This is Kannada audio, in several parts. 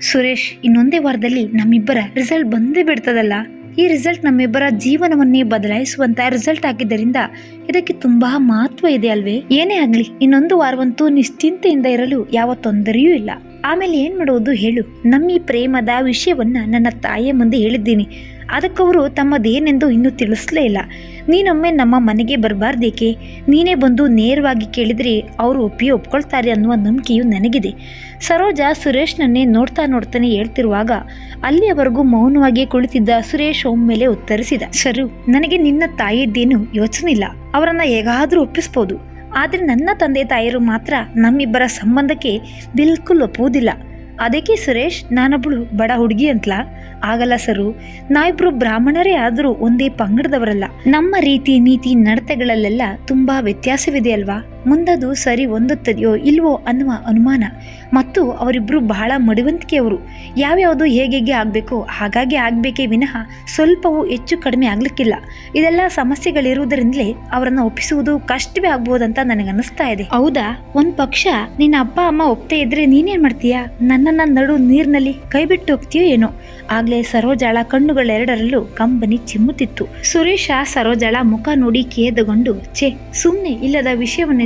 ಸುರೇಶ್, ಇನ್ನೊಂದೇ ವಾರದಲ್ಲಿ ನಮ್ಮಿಬ್ಬರ ರಿಸಲ್ಟ್ ಬಂದೇ ಬಿಡ್ತದಲ್ಲ. ಈ ರಿಸಲ್ಟ್ ನಮ್ಮಿಬ್ಬರ ಜೀವನವನ್ನೇ ಬದಲಾಯಿಸುವಂತ ರಿಸಲ್ಟ್ ಆಗಿದ್ದರಿಂದ ಇದಕ್ಕೆ ತುಂಬಾ ಮಹತ್ವ ಇದೆ ಅಲ್ವೇ? ಏನೇ ಆಗ್ಲಿ, ಇನ್ನೊಂದು ವಾರವಂತೂ ನಿಶ್ಚಿಂತೆಯಿಂದ ಇರಲು ಯಾವ ತೊಂದರೆಯೂ ಇಲ್ಲ. ಆಮೇಲೆ ಏನ್ ಮಾಡುವುದು ಹೇಳು. ನಮ್ಮ ಈ ಪ್ರೇಮದ ವಿಷಯವನ್ನ ನನ್ನ ತಾಯಿಯ ಮುಂದೆ ಹೇಳಿದ್ದೀನಿ. ಅದಕ್ಕವರು ತಮ್ಮದೇನೆಂದು ಇನ್ನೂ ತಿಳಿಸ್ಲೇ ಇಲ್ಲ. ನೀನೊಮ್ಮೆ ನಮ್ಮ ಮನೆಗೆ ಬರಬಾರ್ದೇಕೆ? ನೀನೇ ಬಂದು ನೇರವಾಗಿ ಕೇಳಿದರೆ ಅವರು ಒಪ್ಪಿ ಒಪ್ಕೊಳ್ತಾರೆ ಅನ್ನುವ ನಂಬಿಕೆಯು ನನಗಿದೆ. ಸರೋಜ ಸುರೇಶ್ನನ್ನೇ ನೋಡ್ತಾ ನೋಡ್ತಾನೆ ಹೇಳ್ತಿರುವಾಗ ಅಲ್ಲಿಯವರೆಗೂ ಮೌನವಾಗಿ ಕುಳಿತಿದ್ದ ಸುರೇಶ್ ಒಮ್ಮೆಲೆ ಉತ್ತರಿಸಿದ, ಸರು, ನನಗೆ ನಿನ್ನ ತಾಯಿದ್ದೇನು ಯೋಚನೆ ಇಲ್ಲ ಅವರನ್ನು ಹೇಗಾದರೂ ಒಪ್ಪಿಸ್ಬೋದು. ಆದರೆ ನನ್ನ ತಂದೆ ತಾಯಿಯರು ಮಾತ್ರ ನಮ್ಮಿಬ್ಬರ ಸಂಬಂಧಕ್ಕೆ ಬಿಲ್ಕುಲ್ ಒಪ್ಪುವುದಿಲ್ಲ. ಅದಕ್ಕೆ ಸುರೇಶ್, ನಾನೊಬ್ಳು ಬಡ ಹುಡುಗಿ ಅಂತಲಾ? ಆಗಲ್ಲ ಸರು. ನಾವಿಬ್ರು ಬ್ರಾಹ್ಮಣರೇ ಆದರೂ ಒಂದೇ ಪಂಗಡದವರಲ್ಲ. ನಮ್ಮ ರೀತಿ ನೀತಿ ನಡತೆಗಳಲ್ಲೆಲ್ಲ ತುಂಬಾ ವ್ಯತ್ಯಾಸವಿದೆ ಅಲ್ವಾ? ಮುಂದದು ಸರಿ ಹೊಂದುತ್ತದೆಯೋ ಇಲ್ವೋ ಅನ್ನುವ ಅನುಮಾನ. ಮತ್ತು ಅವರಿಬ್ಬರು ಬಹಳ ಮಡಿವಂತಿಕೆಯವರು. ಯಾವ್ಯಾವುದು ಹೇಗೆ ಆಗಬೇಕೋ ಹಾಗಾಗಿ ಆಗಬೇಕೇ ವಿನಃ ಸ್ವಲ್ಪವೂ ಹೆಚ್ಚು ಕಡಿಮೆ ಆಗಲಿಕ್ಕಿಲ್ಲ. ಇದೆಲ್ಲ ಸಮಸ್ಯೆಗಳಿರುವುದರಿಂದಲೇ ಅವರನ್ನು ಒಪ್ಪಿಸುವುದು ಕಷ್ಟವೇ ಆಗ್ಬೋದಂತ ನನಗನ್ನಿಸ್ತಾ ಇದೆ. ಹೌದಾ? ಒಂದು ಪಕ್ಷ ನಿನ್ನ ಅಪ್ಪ, ಅಮ್ಮ ಒಪ್ತೇ ಇದ್ರೆ ನೀನೇನು ಮಾಡ್ತೀಯಾ? ನನ್ನನ್ನು ನಡು ನೀರಿನಲ್ಲಿ ಕೈ ಬಿಟ್ಟು ಹೋಗ್ತೀಯೋ ಏನೋ? ಆಗಲೇ ಸರೋಜಾಳ ಕಣ್ಣುಗಳೆರಡರಲ್ಲೂ ಕಂಬನಿ ಚಿಮ್ಮುತ್ತಿತ್ತು. ಸುರೇಶ ಸರೋಜಾಳ ಮುಖ ನೋಡಿ ಕೇದಗೊಂಡು, ಛೇ ಸುಮ್ಮನೆ ಇಲ್ಲದ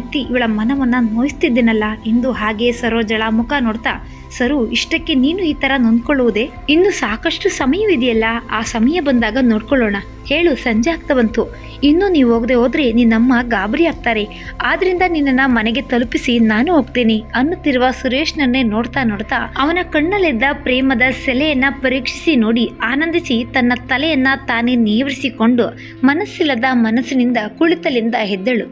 ವಿಷಯವನ್ನೆತ್ತಿ ಇವಳ ಮನವನ್ನ ನೋಯಿಸ್ತಿದ್ದೇನಲ್ಲ ಎಂದು ಹಾಗೆ ಸರೋಜಳ ಮುಖ ನೋಡ್ತಾ, ಸರು, ಇಷ್ಟಕ್ಕೆ ನೀನು ಈ ತರ ನೊಂದ್ಕೊಳ್ಳುವುದೇ? ಇನ್ನು ಸಾಕಷ್ಟು ಸಮಯವಿದೆಯಲ್ಲ, ಆ ಸಮಯ ಬಂದಾಗ ನೋಡ್ಕೊಳ್ಳೋಣ. ಹೇಳು, ಸಂಜೆ ಆಗ್ತಾ ಬಂತು. ಇನ್ನೂ ನೀವು ಹೋಗದೆ ಹೋದ್ರೆ ನಿನ್ನಮ್ಮ ಗಾಬರಿ ಆಗ್ತಾರೆ. ಆದ್ರಿಂದ ನಿನ್ನನ್ನ ಮನೆಗೆ ತಲುಪಿಸಿ ನಾನು ಹೋಗ್ತೇನೆ ಅನ್ನುತ್ತಿರುವ ಸುರೇಶ್ನನ್ನೇ ನೋಡ್ತಾ ನೋಡ್ತಾ ಅವನ ಕಣ್ಣಲ್ಲಿದ್ದ ಪ್ರೇಮದ ಸೆಲೆಯನ್ನ ಪರೀಕ್ಷಿಸಿ ನೋಡಿ ಆನಂದಿಸಿ ತನ್ನ ತಲೆಯನ್ನ ತಾನೇ ನೀವರಿಸಿಕೊಂಡು ಮನಸ್ಸಿಲ್ಲದ ಮನಸ್ಸಿನಿಂದ ಕುಳಿತಲಿಂದ ಹೆದ್ದಳು.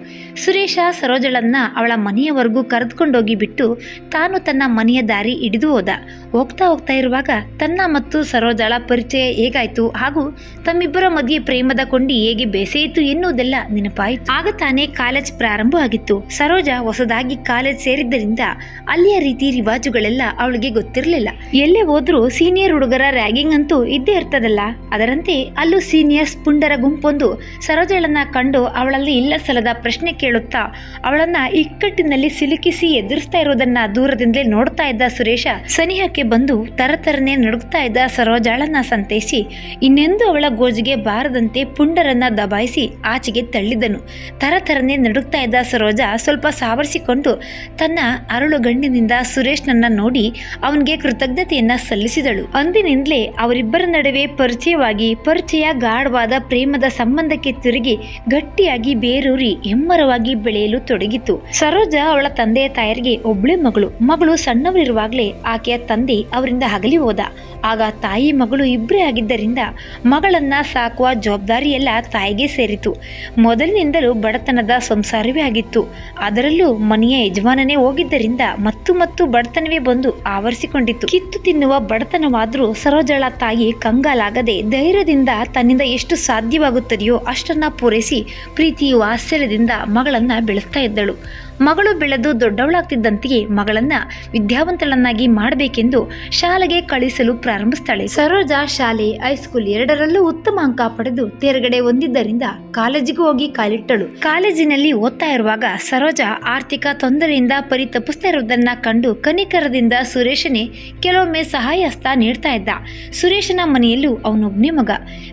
ಸುರೇಶ ಸರೋಜಳನ್ನ ಅವಳ ಮನೆಯವರೆಗೂ ಕರೆದುಕೊಂಡೋಗಿ ಬಿಟ್ಟು ತಾನು ತನ್ನ ಮನೆಯ ದಾರಿ ಹಿಡಿದು ಹೋದ. ಹೋಗ್ತಾ ಹೋಗ್ತಾ ಇರುವಾಗ ತನ್ನ ಮತ್ತು ಸರೋಜಳ ಪರಿಚಯ ಹೇಗಾಯ್ತು ಹಾಗೂ ತಮ್ಮಿಬ್ಬರ ಮಧ್ಯೆ ಪ್ರೇಮದ ಕೊಂಡಿ ಹೇಗೆ ಬೇಸೆಯಿತು ಎನ್ನುವುದೆಲ್ಲ ನೆನಪಾಯಿತು. ಆಗ ತಾನೇ ಕಾಲೇಜ್ ಪ್ರಾರಂಭ ಆಗಿತ್ತು. ಸರೋಜ ಹೊಸದಾಗಿ ಕಾಲೇಜ್ ಸೇರಿದ್ದರಿಂದ ಅಲ್ಲಿಯ ರೀತಿ ರಿವಾಜುಗಳೆಲ್ಲ ಅವಳಿಗೆ ಗೊತ್ತಿರಲಿಲ್ಲ. ಎಲ್ಲೇ ಹೋದ್ರೂ ಸೀನಿಯರ್ ಹುಡುಗರ ರ್ಯಾಗಿಂಗ್ ಅಂತೂ ಇದ್ದೇ ಇರ್ತದಲ್ಲ. ಅದರಂತೆ ಅಲ್ಲೂ ಸೀನಿಯರ್ಸ್ ಪುಂಡರ ಗುಂಪೊಂದು ಸರೋಜಳನ್ನ ಕಂಡು ಅವಳಲ್ಲಿ ಇಲ್ಲ ಸಲದ ಪ್ರಶ್ನೆ ಕೇಳುತ್ತಾ ಅವಳನ್ನ ಇಕ್ಕಟ್ಟಿನಲ್ಲಿ ಸಿಲುಕಿಸಿ ಎದುರಿಸ್ತಾ ಇರೋದನ್ನ ದೂರದಿಂದಲೇ ನೋಡ್ತಾ ಇದ್ದ ಸುರೇಶ ಸನಿಹಕ್ಕೆ ಬಂದು ತರತರನೆ ನಡುಗ್ತಾ ಇದ್ದ ಸರೋಜಾಳನ್ನ ಸಂತೈಸಿ ಇನ್ನೆಂದು ಅವಳ ಗೋಜಿಗೆ ಬಾರದಂತೆ ಪುಂಡರನ್ನ ದಬಾಯಿಸಿ ಆಚೆಗೆ ತಳ್ಳಿದನು. ತರತರನೆ ನಡುಗ್ತಾ ಇದ್ದ ಸರೋಜ ಸ್ವಲ್ಪ ಸಾವರಿಸಿಕೊಂಡು ತನ್ನ ಅರಳು ಗಣ್ಣಿನಿಂದ ಸುರೇಶ್ನನ್ನ ನೋಡಿ ಅವನಿಗೆ ಕೃತಜ್ಞತೆಯನ್ನ ಸಲ್ಲಿಸಿದಳು. ಅಂದಿನಿಂದಲೇ ಅವರಿಬ್ಬರ ನಡುವೆ ಪರಿಚಯವಾಗಿ ಪರಿಚಯ ಗಾಢವಾದ ಪ್ರೇಮದ ಸಂಬಂಧಕ್ಕೆ ತಿರುಗಿ ಗಟ್ಟಿಯಾಗಿ ಬೇರೂರಿ ಹೆಮ್ಮರವಾಗಿ ಬೆಳೆಯಲು ತೊಡಗಿತು. ಸರೋಜ ಅವಳ ತಂದೆಯ ತಾಯರಿಗೆ ಒಬ್ಳೆ ಮಗಳು. ಮಗಳು ಸಣ್ಣವರಿರುವಾಗಲೇ ಆಕೆಯ ತಂದೆ ಅವರಿಂದ ಹಗಲಿ ಹೋದ ಆಗ ತಾಯಿ ಮಗಳು ಇಬ್ಬರೇ ಆಗಿದ್ದರಿಂದ ಮಗಳನ್ನ ಸಾಕುವ ಜವಾಬ್ದಾರಿ ಎಲ್ಲ ತಾಯಿಗೆ ಸೇರಿತು. ಮೊದಲಿನಿಂದಲೂ ಬಡತನದ ಸಂಸಾರವೇ ಆಗಿತ್ತು. ಅದರಲ್ಲೂ ಮನೆಯ ಯಜಮಾನನೇ ಹೋಗಿದ್ದರಿಂದ ಮತ್ತು ಮತ್ತು ಬಡತನವೇ ಬಂದು ಆವರಿಸಿಕೊಂಡಿತ್ತು. ಕಿತ್ತು ತಿನ್ನುವ ಬಡತನವಾದರೂ ಸರೋಜಳ ತಾಯಿ ಕಂಗಾಲಾಗದೆ ಧೈರ್ಯದಿಂದ ತನ್ನಿಂದ ಎಷ್ಟು ಸಾಧ್ಯವಾಗುತ್ತದೆಯೋ ಅಷ್ಟನ್ನ ಪೂರೈಸಿ ಪ್ರೀತಿ ವಾತ್ಸಲ್ಯದಿಂದ ಮಗಳನ್ನ ಬೆಳೆಸ್ತಾ ಇದ್ದಳು. ಮಗಳು ಬೆಳೆದು ದೊಡ್ಡವಳಾಗ್ತಿದ್ದಂತೆಯೇ ಮಗಳನ್ನ ವಿದ್ಯಾವಂತಳನ್ನಾಗಿ ಮಾಡಬೇಕೆಂದು ಶಾಲೆಗೆ ಕಳಿಸಲು ಪ್ರಾರಂಭಿಸ್ತಾಳೆ. ಸರೋಜಾ ಶಾಲೆ, ಹೈಸ್ಕೂಲ್ ಎರಡರಲ್ಲೂ ಉತ್ತಮ ಅಂಕ ಪಡೆದು ತೇರ್ಗಡೆ ಹೊಂದಿದ್ದರಿಂದ ಕಾಲೇಜಿಗೂ ಹೋಗಿ ಕಾಲಿಟ್ಟಳು. ಕಾಲೇಜಿನಲ್ಲಿ ಓದ್ತಾ ಇರುವಾಗ ಸರೋಜಾ ಆರ್ಥಿಕ ತೊಂದರೆಯಿಂದ ಪರಿತಪಿಸ್ತಾ ಇರುವುದನ್ನ ಕಂಡು ಕನಿಕರದಿಂದ ಸುರೇಶನೇ ಕೆಲವೊಮ್ಮೆ ಸಹಾಯ ಹಸ್ತ ನೀಡ್ತಾ ಇದ್ದ. ಸುರೇಶನ ಮನೆಯಲ್ಲೂ ಅವನೊಬ್ಬನೇ ಮಗ.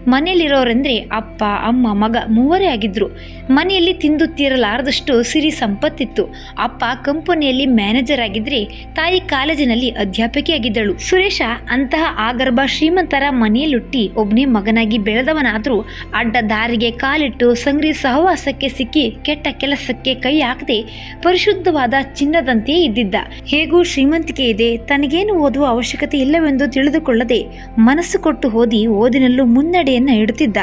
ಮನೆಯಲ್ಲಿರೋರೆಂದ್ರೆ ಅಪ್ಪ, ಅಮ್ಮ, ಮಗ ಮೂವರೇ ಆಗಿದ್ರು. ಮನೆಯಲ್ಲಿ ತಿಂದು ತೀರಲಾರದಷ್ಟು ಸಿರಿ ಸಂಪತ್ತಿತ್ತು ಅಪ್ಪ ಕಂಪನಿಯಲ್ಲಿ ಮ್ಯಾನೇಜರ್ ಆಗಿದ್ರೆ ತಾಯಿ ಕಾಲೇಜಿನಲ್ಲಿ ಅಧ್ಯಾಪಕಿಯಾಗಿದ್ದಳು. ಸುರೇಶ ಅಂತಹ ಆಗರ್ಭ ಶ್ರೀಮಂತರ ಮನೆಯಲ್ಲುಟ್ಟಿ ಒಬ್ಬನೇ ಮಗನಾಗಿ ಬೆಳೆದವನಾದರೂ ಅಡ್ಡ ದಾರಿಗೆ ಕಾಲಿಟ್ಟು ಸಂಗ್ರಿ ಸಹವಾಸಕ್ಕೆ ಸಿಕ್ಕಿ ಕೆಟ್ಟ ಕೆಲಸಕ್ಕೆ ಕೈ ಹಾಕದೆ ಪರಿಶುದ್ಧವಾದ ಚಿನ್ನದಂತೆಯೇ ಇದ್ದಿದ್ದ. ಹೇಗೂ ಶ್ರೀಮಂತಿಕೆ ಇದೆ, ತನಗೇನು ಓದುವ ಅವಶ್ಯಕತೆ ಇಲ್ಲವೆಂದು ತಿಳಿದುಕೊಳ್ಳದೆ ಮನಸ್ಸು ಕೊಟ್ಟು ಓದಿ ಓದಿನಲ್ಲೂ ಮುನ್ನಡೆಯನ್ನು ಇಡುತ್ತಿದ್ದ.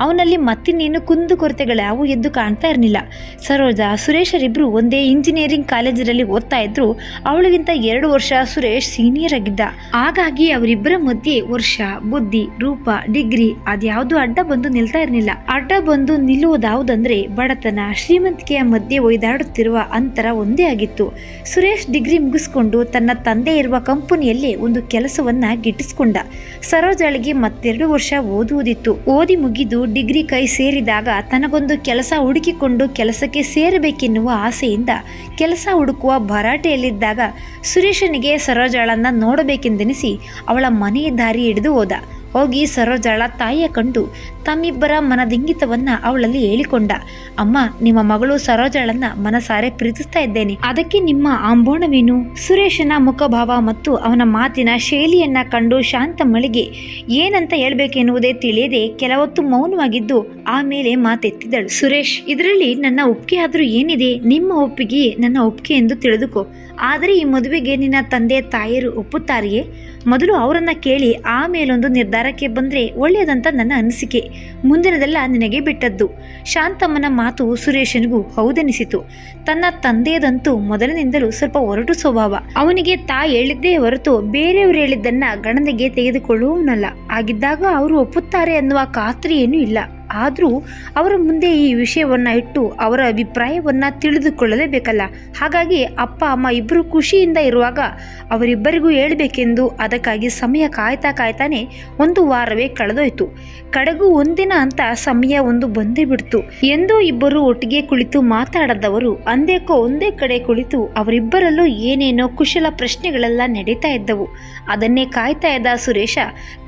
ಅವನಲ್ಲಿ ಮತ್ತಿನ್ನೇನು ಕುಂದುಕೊರತೆಗಳ್ಯಾವು ಎದ್ದು ಕಾಣ್ತಾ ಇರಲಿಲ್ಲ. ಸರೋಜಾ, ಸುರೇಶರಿಬ್ರು ಒಂದೇ ಇಂಜಿನಿಯರಿಂಗ್ ಕಾಲೇಜಿನಲ್ಲಿ ಓದ್ತಾ ಇದ್ರು. ಅವಳಿಗಿಂತ ಎರಡು ವರ್ಷ ಸುರೇಶ್ ಸೀನಿಯರ್ ಆಗಿದ್ದ. ಹಾಗಾಗಿ ಅವರಿಬ್ಬರ ಮಧ್ಯೆ ವರ್ಷ, ಬುದ್ಧಿ, ರೂಪ, ಡಿಗ್ರಿ ಅದ್ಯಾವುದು ಅಡ್ಡ ಬಂದು ನಿಲ್ತಾ ಇರಲಿಲ್ಲ. ಅಡ್ಡ ಬಂದು ನಿಲ್ಲುವುದಾವುದಂದ್ರೆ ಬಡತನ, ಶ್ರೀಮಂತಿಕೆಯ ಮಧ್ಯೆ ಒಯ್ದಾಡುತ್ತಿರುವ ಅಂತರ ಒಂದೇ ಆಗಿತ್ತು. ಸುರೇಶ್ ಡಿಗ್ರಿ ಮುಗಿಸ್ಕೊಂಡು ತನ್ನ ತಂದೆ ಇರುವ ಕಂಪನಿಯಲ್ಲಿ ಒಂದು ಕೆಲಸವನ್ನ ಗಿಟ್ಟಿಸ್ಕೊಂಡ. ಸರೋಜಳಿಗೆ ಮತ್ತೆರಡು ವರ್ಷ ಓದುವುದಿತ್ತು. ಓದಿ ಮುಗಿದು ಡಿಗ್ರಿ ಕೈ ಸೇರಿದಾಗ ತನಗೊಂದು ಕೆಲಸ ಹುಡುಕಿಕೊಂಡು ಕೆಲಸಕ್ಕೆ ಸೇರಬೇಕೆನ್ನುವ ಆಸೆಯಿಂದ ದಿನಗಳಿಂದ ಕೆಲಸ ಹುಡುಕುವ ಭರಾಟೆಯಲ್ಲಿದ್ದಾಗ ಸುರೇಶನಿಗೆ ಸರೋಜಳನ್ನ ನೋಡಬೇಕೆಂದೆನಿಸಿ ಅವಳ ಮನೆಯ ದಾರಿ ಹಿಡಿದು ಹೋದ. ಹೋಗಿ ಸರೋಜಳ ತಾಯಿಯ ಕಂಡು ತಮ್ಮಿಬ್ಬರ ಮನದಿಂಗಿತವನ್ನ ಅವಳಲ್ಲಿ ಹೇಳಿಕೊಂಡ. ಅಮ್ಮ, ನಿಮ್ಮ ಮಗಳು ಸರೋಜಳನ್ನ ಮನಸಾರೆ ಪ್ರೀತಿಸ್ತಾ ಇದ್ದೇನೆ. ಅದಕ್ಕೆ ನಿಮ್ಮ ಆಂಬೋಣವೇನು? ಸುರೇಶನ ಮುಖಭಾವ ಮತ್ತು ಅವನ ಮಾತಿನ ಶೈಲಿಯನ್ನ ಕಂಡು ಶಾಂತಮ್ಮಳಿಗೆ ಏನಂತ ಹೇಳ್ಬೇಕೆನ್ನುವುದೇ ತಿಳಿಯದೆ ಕೆಲವೊತ್ತು ಮೌನವಾಗಿದ್ದು ಆಮೇಲೆ ಮಾತೆತ್ತಿದಳು. ಸುರೇಶ್, ಇದರಲ್ಲಿ ನನ್ನ ಒಪ್ಪಿಗೆ ಆದರೂ ಏನಿದೆ? ನಿಮ್ಮ ಒಪ್ಪಿಗೆ ನನ್ನ ಒಪ್ಪಿಗೆ ಎಂದು ತಿಳಿದುಕೋ. ಆದರೆ ಈ ಮದುವೆಗೆ ನಿನ್ನ ತಂದೆ ತಾಯಿಯರು ಒಪ್ಪುತ್ತಾರೆಯೇ? ಮೊದಲು ಅವರನ್ನು ಕೇಳಿ ಆಮೇಲೊಂದು ನಿರ್ಧಾರಕ್ಕೆ ಬಂದ್ರೆ ಒಳ್ಳೆಯದಂತ ನನ್ನ ಅನಿಸಿಕೆ. ಮುಂದಿನದೆಲ್ಲ ನಿನಗೆ ಬಿಟ್ಟದ್ದು. ಶಾಂತಮ್ಮನ ಮಾತು ಸುರೇಶನಿಗೂ ಹೌದೆನಿಸಿತು. ತನ್ನ ತಂದೆಯದಂತೂ ಮೊದಲಿನಿಂದಲೂ ಸ್ವಲ್ಪ ಒರಟು ಸ್ವಭಾವ. ಅವನಿಗೆ ತಾ ಹೇಳಿದ್ದೇ ಹೊರತು ಬೇರೆಯವರು ಹೇಳಿದ್ದನ್ನ ಗಣನೆಗೆ ತೆಗೆದುಕೊಳ್ಳುವವನಲ್ಲ. ಆಗಿದ್ದಾಗ ಅವರು ಒಪ್ಪುತ್ತಾರೆ ಅನ್ನುವ ಖಾತ್ರಿ ಏನೂ ಇಲ್ಲ. ಆದರೂ ಅವರ ಮುಂದೆ ಈ ವಿಷಯವನ್ನು ಇಟ್ಟು ಅವರ ಅಭಿಪ್ರಾಯವನ್ನು ತಿಳಿದುಕೊಳ್ಳಲೇಬೇಕಲ್ಲ. ಹಾಗಾಗಿ ಅಪ್ಪ, ಅಮ್ಮ ಇಬ್ಬರು ಖುಷಿಯಿಂದ ಇರುವಾಗ ಅವರಿಬ್ಬರಿಗೂ ಹೇಳಬೇಕೆಂದು ಅದಕ್ಕಾಗಿ ಸಮಯ ಕಾಯ್ತಾ ಕಾಯ್ತಾನೆ ಒಂದು ವಾರವೇ ಕಳೆದೋಯ್ತು. ಕಡೆಗೂ ಒಂದಿನ ಅಂತ ಸಮಯ ಒಂದು ಬಂದೇ ಬಿಡ್ತು. ಎಂದೋ ಇಬ್ಬರು ಒಟ್ಟಿಗೆ ಕುಳಿತು ಮಾತಾಡದವರು ಅಂದೇಕೋ ಒಂದೇ ಕಡೆ ಕುಳಿತು ಅವರಿಬ್ಬರಲ್ಲೂ ಏನೇನೋ ಕುಶಲ ಪ್ರಶ್ನೆಗಳೆಲ್ಲ ನಡೀತಾ ಇದ್ದವು. ಅದನ್ನೇ ಕಾಯ್ತಾ ಇದ್ದ ಸುರೇಶ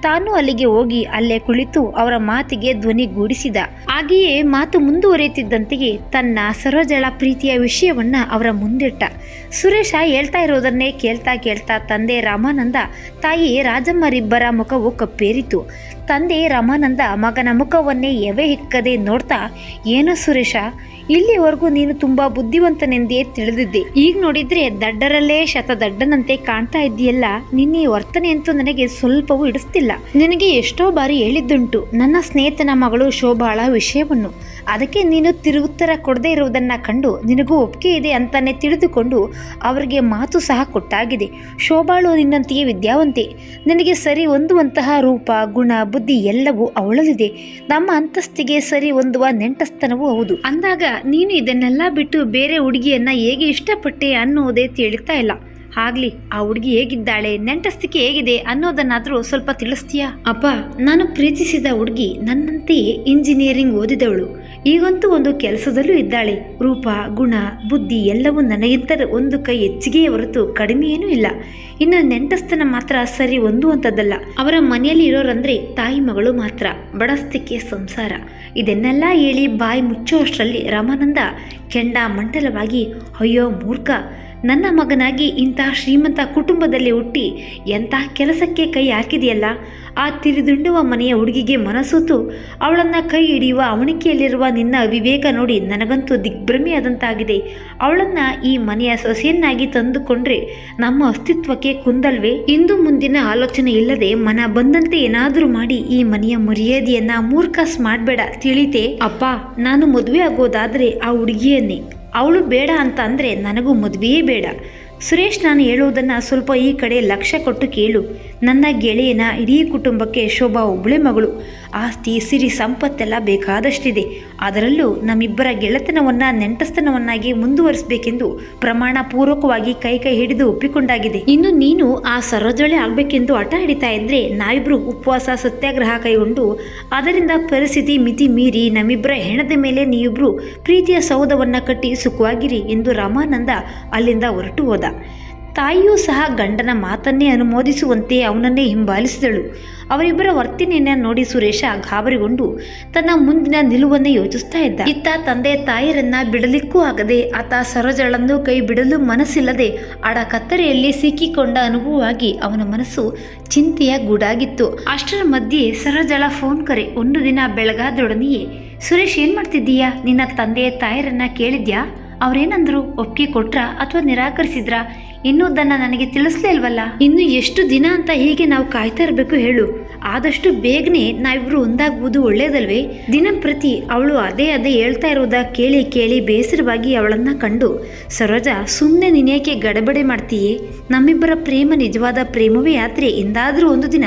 ತಾನು ಅಲ್ಲಿಗೆ ಹೋಗಿ ಅಲ್ಲೇ ಕುಳಿತು ಅವರ ಮಾತಿಗೆ ಧ್ವನಿಗೂಡಿಸಿದ ಹಾಗೆಯೇ ಮಾತು ಮುಂದುವರಿಯುತ್ತಿದ್ದಂತೆಯೇ ತನ್ನ ಸರೋಜಳ ಪ್ರೀತಿಯ ವಿಷಯವನ್ನ ಅವರ ಮುಂದಿಟ್ಟ. ಸುರೇಶ ಹೇಳ್ತಾ ಇರೋದನ್ನೇ ಕೇಳ್ತಾ ಕೇಳ್ತಾ ತಂದೆ ರಾಮಾನಂದ ತಾಯಿ ರಾಜಮ್ಮರಿಬ್ಬರ ಮುಖವು ಕಪ್ಪೇರಿತು. ತಂದೆ ರಾಮಾನಂದ ಮಗನ ಮುಖವನ್ನೇ ಎವೆ ಹಿಕ್ಕದೆ ನೋಡ್ತಾ, ಏನು ಸುರೇಶ ಇಲ್ಲಿವರೆಗೂ ನೀನು ತುಂಬಾ ಬುದ್ಧಿವಂತನೆಂದೇ ತಿಳಿದಿದ್ದೆ. ಈಗ ನೋಡಿದ್ರೆ ದಡ್ಡರಲ್ಲೇ ಶತದಡ್ಡನಂತೆ ಕಾಣ್ತಾ ಇದ್ದೀಯಲ್ಲ, ನಿನ್ನ ವರ್ತನೆ ಅಂತೂ ನನಗೆ ಸ್ವಲ್ಪವೂ ಇಡಿಸ್ತಿಲ್ಲ ನಿನಗೆ ಎಷ್ಟೋ ಬಾರಿ ಹೇಳಿದ್ದುಂಟು, ನನ್ನ ಸ್ನೇಹಿತನ ಮಗಳು ಶೋಭಾಳ ವಿಷಯವನ್ನು. ಅದಕ್ಕೆ ನೀನು ತಿರುಗುತ್ತರ ಕೊಡದೇ ಇರುವುದನ್ನ ಕಂಡು ನಿನಗೂ ಒಪ್ಪಿಗೆ ಇದೆ ಅಂತಾನೆ ತಿಳಿದುಕೊಂಡು ಅವರಿಗೆ ಮಾತು ಸಹ ಕೊಟ್ಟಾಗಿದೆ. ಶೋಭಾಳು ನಿನ್ನಂತೆಯೇ ವಿದ್ಯಾವಂತೆ. ನಿನಗೆ ಸರಿ ಹೊಂದುವಂತಹ ರೂಪ, ಗುಣ, ಬುದ್ಧಿ ಎಲ್ಲವೂ ಅವಳಲ್ಲಿದೆ. ನಮ್ಮ ಅಂತಸ್ತಿಗೆ ಸರಿ ಹೊಂದುವ ನೆಂಟಸ್ತನವೂ ಹೌದು. ಅಂದಾಗ ನೀನು ಇದನ್ನೆಲ್ಲ ಬಿಟ್ಟು ಬೇರೆ ಹುಡುಗಿಯನ್ನ ಹೇಗೆ ಇಷ್ಟಪಟ್ಟೆ ಅನ್ನೋದೇ ತಿಳಿತಾ ಇಲ್ಲ. ಆಗ್ಲಿ, ಆ ಹುಡುಗಿ ಹೇಗಿದ್ದಾಳೆ, ನೆಂಟಸ್ತಿಕೆ ಹೇಗಿದೆ ಅನ್ನೋದನ್ನಾದ್ರೂ ಸ್ವಲ್ಪ ತಿಳಿಸ್ತೀಯಾ? ಅಪ್ಪ, ನಾನು ಪ್ರೀತಿಸಿದ ಹುಡುಗಿ ನನ್ನಂತೆಯೇ ಇಂಜಿನಿಯರಿಂಗ್ ಓದಿದವಳು. ಈಗಂತೂ ಒಂದು ಕೆಲಸದಲ್ಲೂ ಇದ್ದಾಳೆ. ರೂಪ, ಗುಣ, ಬುದ್ಧಿ ಎಲ್ಲವೂ ನನಗಿಂತ ಒಂದು ಕೈ ಹೆಚ್ಚಿಗೆ ಹೊರತು ಕಡಿಮೆಯೇನೂ ಇಲ್ಲ. ಇನ್ನು ನೆಂಟಸ್ತನ ಮಾತ್ರ ಸರಿ ಹೊಂದುವಂಥದ್ದಲ್ಲ ಅವರ ಮನೆಯಲ್ಲಿ ಇರೋರಂದ್ರೆ ತಾಯಿ ಮಗಳು ಮಾತ್ರ. ಬಡಸ್ತಿಕೆ ಸಂಸಾರ. ಇದನ್ನೆಲ್ಲ ಹೇಳಿ ಬಾಯಿ ಮುಚ್ಚುವಷ್ಟರಲ್ಲಿ ರಾಮಾನಂದ ಕೆಂಡ ಮಂಡಲವಾಗಿ ಅಯ್ಯೋ, ಮೂರ್ಖ! ನನ್ನ ಮಗನಾಗಿ ಇಂತಹ ಶ್ರೀಮಂತ ಕುಟುಂಬದಲ್ಲಿ ಹುಟ್ಟಿ ಎಂತಹ ಕೆಲಸಕ್ಕೆ ಕೈ ಹಾಕಿದೆಯಲ್ಲ? ಆ ತಿರಿದುಂಡುವ ಮನೆಯ ಹುಡುಗಿಗೆ ಮನಸೋತು ಅವಳನ್ನು ಕೈ ಹಿಡಿಯುವ ಅವಣಿಕೆಯಲ್ಲಿರುವ ನಿನ್ನ ವಿವೇಕ ನೋಡಿ ನನಗಂತೂ ದಿಗ್ಭ್ರಮೆಯಾದಂತಾಗಿದೆ. ಅವಳನ್ನು ಈ ಮನೆಯ ಸೊಸೆಯನ್ನಾಗಿ ತಂದುಕೊಂಡ್ರೆ ನಮ್ಮ ಅಸ್ತಿತ್ವಕ್ಕೆ ಕುಂದಲ್ವೇ? ಇಂದು ಮುಂದಿನ ಆಲೋಚನೆ ಇಲ್ಲದೆ ಮನ ಬಂದಂತೆ ಏನಾದರೂ ಮಾಡಿ ಈ ಮನೆಯ ಮರ್ಯಾದೆಯನ್ನು ಮೂರ್ಖಸ್ ಮಾಡಬೇಡ ತಿಳಿತೆ? ಅಪ್ಪ, ನಾನು ಮದುವೆ ಆಗೋದಾದರೆ ಆ ಹುಡುಗಿಯನ್ನೇ. ಅವಳು ಬೇಡ ಅಂತ ಅಂದರೆ ನನಗೂ ಮದುವೆಯೇ ಬೇಡ. ಸುರೇಶ್ ನಾನು ಹೇಳುವುದನ್ನು ಸ್ವಲ್ಪ ಈ ಕಡೆ ಲಕ್ಷ್ಯ ಕೊಟ್ಟು ಕೇಳು. ನನ್ನ ಗೆಳೆಯನ ಇಡೀ ಕುಟುಂಬಕ್ಕೆ ಶೋಭಾ ಒಬ್ಬಳೇ ಮಗಳು. ಆಸ್ತಿ, ಸಿರಿ, ಸಂಪತ್ತೆಲ್ಲ ಬೇಕಾದಷ್ಟಿದೆ. ಅದರಲ್ಲೂ ನಮ್ಮಿಬ್ಬರ ಗೆಳೆತನವನ್ನ, ನೆಂಟಸ್ತನವನ್ನಾಗಿ ಮುಂದುವರಿಸಬೇಕೆಂದು ಪ್ರಮಾಣ ಪೂರ್ವಕವಾಗಿ ಕೈ ಕೈ ಹಿಡಿದು ಒಪ್ಪಿಕೊಂಡಾಗಿದೆ. ಇನ್ನು ನೀನು ಆ ಸರೋಜಳೆ ಆಗ್ಬೇಕೆಂದು ಹಠ ಹಿಡಿತಾ ಇದ್ರೆ ನಾವಿಬ್ರು ಉಪವಾಸ, ಸತ್ಯಾಗ್ರಹ ಕೈಗೊಂಡು ಅದರಿಂದ ಪರಿಸ್ಥಿತಿ ಮಿತಿ ಮೀರಿ ನಮ್ಮಿಬ್ಬರ ಹೆಣದ ಮೇಲೆ ನೀವಿಬ್ಬರು ಪ್ರೀತಿಯ ಸೌಧವನ್ನ ಕಟ್ಟಿ ಸುಖವಾಗಿರಿ ಎಂದು ರಾಮಾನಂದ ಅಲ್ಲಿಂದ ಹೊರಟು ಹೋದ. ತಾಯಿಯೂ ಸಹ ಗಂಡನ ಮಾತನ್ನೇ ಅನುಮೋದಿಸುವಂತೆ ಅವನನ್ನೇ ಹಿಂಬಾಲಿಸಿದಳು. ಅವರಿಬ್ಬರ ವರ್ತನೆಯನ್ನ ನೋಡಿ ಸುರೇಶ ಗಾಬರಿಗೊಂಡು ತನ್ನ ಮುಂದಿನ ನಿಲುವನ್ನು ಯೋಚಿಸ್ತಾ ಇದ್ದ. ಇತ್ತ ತಂದೆ ತಾಯಿಯರನ್ನ ಬಿಡಲಿಕ್ಕೂ ಆಗದೆ ಆತ ಸರೋಜಳನ್ನು ಕೈ ಬಿಡಲು ಮನಸ್ಸಿಲ್ಲದೆ ಅಡ ಕತ್ತರೆಯಲ್ಲಿ ಸಿಕ್ಕಿಕೊಂಡ ಅನುಭವವಾಗಿ ಅವನ ಮನಸ್ಸು ಚಿಂತೆಯ ಗೂಡಾಗಿತ್ತು. ಅಷ್ಟರ ಮಧ್ಯೆ ಸರೋಜಳ ಫೋನ್ ಕರೆ. ಒಂದು ದಿನ ಬೆಳಗಾದೊಡನೆಯೇ ಸುರೇಶ್ ಏನ್ ಮಾಡ್ತಿದ್ದೀಯಾ? ನಿನ್ನ ತಂದೆ ತಾಯರನ್ನ ಕೇಳಿದ್ಯಾ? ಅವರೇನಂದ್ರು? ಒಪ್ಪಿಗೆ ಕೊಟ್ರ ಅಥವಾ ನಿರಾಕರಿಸಿದ್ರಾ? ಇನ್ನುದನ್ನ ನನಗೆ ತಿಳಿಸ್ಲೇ ಇಲ್ವಲ್ಲ? ಇನ್ನು ಎಷ್ಟು ದಿನ ಅಂತ ಹೀಗೆ ನಾವು ಕಾಯ್ತಾ ಇರಬೇಕು ಹೇಳು. ಆದಷ್ಟು ಬೇಗನೆ ನಾವಿಬ್ರು ಒಂದಾಗುವುದು ಒಳ್ಳೇದಲ್ವೇ? ದಿನಂಪ್ರತಿ ಅವಳು ಅದೇ ಅದೇ ಹೇಳ್ತಾ ಇರೋದ ಕೇಳಿ ಕೇಳಿ ಬೇಸರವಾಗಿ ಅವಳನ್ನ ಕಂಡು. ಸರೋಜ ಸುಮ್ಮನೆ ನೀನೇಕೆ ಗಡಬಡೆ ಮಾಡ್ತೀಯೇ? ನಮ್ಮಿಬ್ಬರ ಪ್ರೇಮ ನಿಜವಾದ ಪ್ರೇಮವೇ ಆದ್ರೆ ಎಂದಾದರೂ ಒಂದು ದಿನ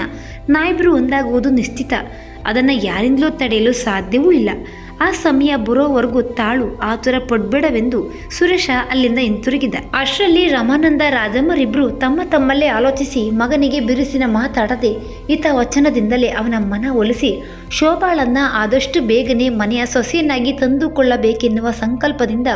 ನಾವಿಬ್ಬರು ಒಂದಾಗುವುದು ನಿಶ್ಚಿತ. ಅದನ್ನು ಯಾರಿಂದಲೂ ತಡೆಯಲು ಸಾಧ್ಯವೂ ಇಲ್ಲ. ಆ ಸಮಯ ಬರೋವರೆಗೂ ತಾಳು ಆತುರ ಪಡ್ಬೇಡವೆಂದು ಸುರೇಶ ಅಲ್ಲಿಂದ ಹಿಂತಿರುಗಿದ. ಅಷ್ಟರಲ್ಲಿ ರಮಾನಂದ ರಾಜಮ್ಮರಿಬ್ರು ತಮ್ಮ ತಮ್ಮಲ್ಲೇ ಆಲೋಚಿಸಿ ಮಗನಿಗೆ ಬಿರುಸಿನ ಮಾತಾಡದೆ ಈತ ವಚನದಿಂದಲೇ ಅವನ ಮನ ಒಲಿಸಿ ಶೋಭಾಳನ್ನ ಆದಷ್ಟು ಬೇಗನೆ ಮನೆಯ ಸೊಸೆಯನ್ನಾಗಿ ತಂದುಕೊಳ್ಳಬೇಕೆನ್ನುವ ಸಂಕಲ್ಪದಿಂದ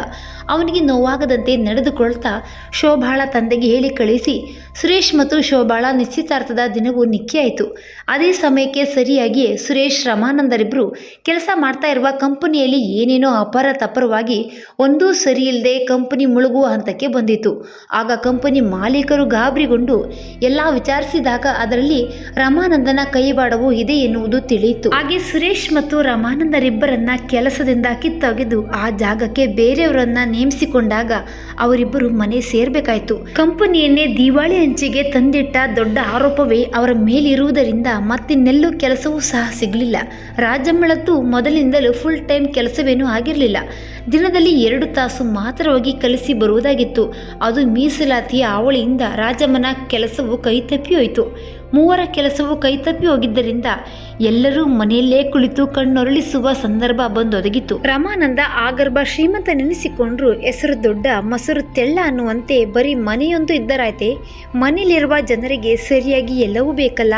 ಅವನಿಗೆ ನೋವಾಗದಂತೆ ನಡೆದುಕೊಳ್ತಾ ಶೋಭಾಳ ತಂದೆಗೆ ಹೇಳಿ ಕಳಿಸಿ, ಸುರೇಶ್ ಮತ್ತು ಶೋಭಾಳ ನಿಶ್ಚಿತಾರ್ಥದ ದಿನವೂ ನಿಕ್ಕಿಯಾಯಿತು. ಅದೇ ಸಮಯಕ್ಕೆ ಸರಿಯಾಗಿ ಸುರೇಶ್ ರಮಾನಂದರಿಬ್ಬರು ಕೆಲಸ ಮಾಡ್ತಾ ಇರುವ ಕಂಪನಿಯಲ್ಲಿ ಏನೇನೋ ಅಪಾರ ತಪರವಾಗಿ ಒಂದೂ ಸರಿಯಿಲ್ಲದೆ ಕಂಪನಿ ಮುಳುಗುವ ಹಂತಕ್ಕೆ ಬಂದಿತು ಆಗ ಕಂಪನಿ ಮಾಲೀಕರು ಗಾಬರಿಗೊಂಡು ಎಲ್ಲ ವಿಚಾರಿಸಿದಾಗ ಅದರಲ್ಲಿ ರಮಾನಂದನ ಕೈವಾಡವು ಇದೆ ಎನ್ನುವುದು ತಿಳಿಯಿತು. ಹಾಗೆ ಸುರೇಶ್ ಮತ್ತು ರಮಾನಂದರಿಬ್ಬರನ್ನ ಕೆಲಸದಿಂದ ಕಿತ್ತೊಗೆದು ಆ ಜಾಗಕ್ಕೆ ಬೇರೆಯವರನ್ನ ನೇಮಿಸಿಕೊಂಡಾಗ ಅವರಿಬ್ಬರು ಮನೆ ಸೇರ್ಬೇಕಾಯ್ತು. ಕಂಪನಿಯನ್ನೇ ದಿವಾಳಿ ಹಂಚಿಗೆ ತಂದಿಟ್ಟ ದೊಡ್ಡ ಆರೋಪವೇ ಅವರ ಮೇಲಿರುವುದರಿಂದ ಮತ್ತಿನ್ನೆಲ್ಲೂ ಕೆಲಸವೂ ಸಹ ಸಿಗಲಿಲ್ಲ. ರಾಜಮ್ಮಳದ್ದು ಮೊದಲಿನಿಂದಲೂ ಫುಲ್ ಟೈಮ್ ಕೆಲಸವೇನೂ ಆಗಿರಲಿಲ್ಲ. ದಿನದಲ್ಲಿ ಎರಡು ತಾಸು ಮಾತ್ರ ಹೋಗಿ ಕಲಿಸಿ ಬರುವುದಾಗಿತ್ತು. ಅದು ಮೀಸಲಾತಿಯ ಅವಳಿಯಿಂದ ರಾಜಮ್ಮನ ಕೆಲಸವು ಕೈತಪ್ಪಿ ಹೋಯಿತು ಮೂವರ ಕೆಲಸವು ಕೈತಪ್ಪಿ ಹೋಗಿದ್ದರಿಂದ ಎಲ್ಲರೂ ಮನೆಯಲ್ಲೇ ಕುಳಿತು ಕಣ್ಣೊರಳಿಸುವ ಸಂದರ್ಭ ಬಂದೊದಗಿತು ರಮಾನಂದ ಆಗರ್ಭ ಶ್ರೀಮಂತ ನೆನೆಸಿಕೊಂಡ್ರು ಹೆಸರು ದೊಡ್ಡ ಮೊಸರು ತೆಳ್ಳ ಅನ್ನುವಂತೆ ಬರೀ ಮನೆಯೊಂದು ಇದ್ದರಾಯ್ತೆ. ಮನೆಯಲ್ಲಿರುವ ಜನರಿಗೆ ಸರಿಯಾಗಿ ಎಲ್ಲವೂ ಬೇಕಲ್ಲ.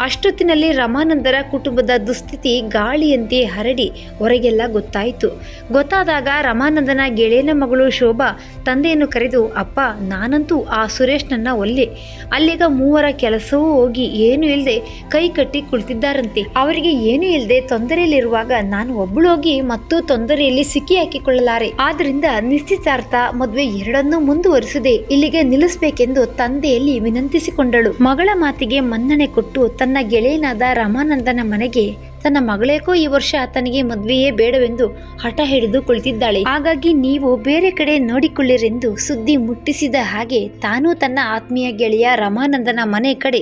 ಅಷ್ಟೊತ್ತಿನಲ್ಲಿ ರಮಾನಂದರ ಕುಟುಂಬದ ದುಸ್ಥಿತಿ ಗಾಳಿಯಂತೆ ಹರಡಿ ಹೊರಗೆಲ್ಲ ಗೊತ್ತಾಯಿತು. ಗೊತ್ತಾದಾಗ ರಮಾನಂದನ ಗೆಳೆಯನ ಮಗಳು ಶೋಭಾ ತಂದೆಯನ್ನು ಕರೆದು, ಅಪ್ಪ, ನಾನಂತೂ ಆ ಸುರೇಶ್ನನ್ನ ಒಲ್ಲೆ. ಅಲ್ಲಿಗ ಮೂವರ ಕೆಲಸವೂ ಹೋಗಿ ಏನು ಇಲ್ಲದೆ ಕೈ ಕಟ್ಟಿ ಕುಳಿತಿದ್ದಾರಂತೆ. ಅವರಿಗೆ ಏನು ಇಲ್ಲದೆ ತೊಂದರೆಯಲ್ಲಿರುವಾಗ ನಾನು ಒಬ್ಬಳೋಗಿ ಮತ್ತು ತೊಂದರೆಯಲ್ಲಿ ಸಿಕ್ಕಿ ಹಾಕಿಕೊಳ್ಳಲಾರೆ. ಆದ್ರಿಂದ ನಿಶ್ಚಿತಾರ್ಥ ಮದುವೆ ಎರಡನ್ನೂ ಮುಂದುವರಿಸದೆ. ಇಲ್ಲಿಗೆ ನಿಲ್ಲಿಸಬೇಕೆಂದು ತಂದೆಯಲ್ಲಿ ವಿನಂತಿಸಿಕೊಂಡಳು. ಮಗಳ ಮಾತಿಗೆ ಮನ್ನಣೆ ಕೊಟ್ಟು ತನ್ನ ಗೆಳೆಯನಾದ ರಮಾನಂದನ ಮನೆಗೆ ತನ್ನ ಮಗಳೇಕೋ ಈ ವರ್ಷ ತನಗೆ ಮದುವೆಯೇ ಬೇಡವೆಂದು ಹಠ ಹಿಡಿದು ಕುಳಿತಿದ್ದಾಳೆ ಹಾಗಾಗಿ ನೀವು ಬೇರೆ ಕಡೆ ನೋಡಿಕೊಳ್ಳಿರೆಂದು ಸುದ್ದಿ ಮುಟ್ಟಿಸಿದ ಹಾಗೆ ತಾನು ತನ್ನ ಆತ್ಮೀಯ ಗೆಳೆಯ ರಮಾನಂದನ ಮನೆ ಕಡೆ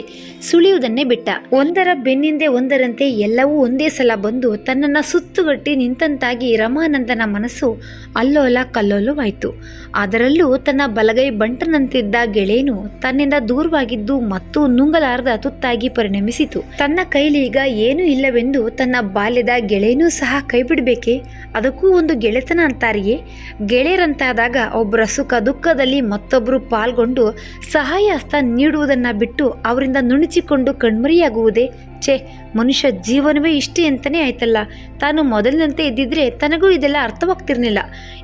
ಸುಳಿಯುವುದನ್ನೇ ಬಿಟ್ಟ. ಒಂದರ ಬೆನ್ನಿಂದೆ ಒಂದರಂತೆ ಎಲ್ಲವೂ ಒಂದೇ ಸಲ ಬಂದು ತನ್ನನ್ನು ಸುತ್ತುಗಟ್ಟಿ ನಿಂತಂತಾಗಿ ರಮಾನಂದನ ಮನಸ್ಸು ಅಲ್ಲೋಲ ಕಲ್ಲೋಲವಾಯಿತು. ಅದರಲ್ಲೂ ತನ್ನ ಬಲಗೈ ಬಂಟನಂತಿದ್ದ ಗೆಳೆಯನು ತನ್ನಿಂದ ದೂರವಾಗಿದ್ದು ಮತ್ತು ನುಂಗಲಾರದ ತುತ್ತಾಗಿ ಪರಿಣಮಿಸಿತು. ತನ್ನ ಕೈಲಿ ಈಗ ಏನೂ ಇಲ್ಲವೆಂದು ತನ್ನ ಬಾಲ್ಯದ ಗೆಳೆಯನೂ ಸಹ ಕೈಬಿಡಬೇಕೆ? ಅದಕ್ಕೂ ಒಂದು ಗೆಳೆತನ ಅಂತಾರಿಯೇ? ಗೆಳೆಯರಂತಾದಾಗ ಒಬ್ಬರ ಸುಖ ದುಃಖದಲ್ಲಿ ಮತ್ತೊಬ್ಬರು ಪಾಲ್ಗೊಂಡು ಸಹಾಯ ಹಸ್ತ ನೀಡುವುದನ್ನು ಬಿಟ್ಟು ಅವರಿಂದ ನುಣುಚಿಕೊಂಡು ಕಣ್ಮರಿಯಾಗುವುದೇ ಛೇ, ಮನುಷ್ಯ ಜೀವನವೇ ಇಷ್ಟೇ ಅಂತಲೇ ಆಯ್ತಲ್ಲ. ತಾನು ಮೊದಲಿನಂತೆ ಇದ್ದಿದ್ರೆ ತನಗೂ ಇದೆಲ್ಲ ಅರ್ಥವಾಗ್ತಿರ್ಲಿಲ್ಲ.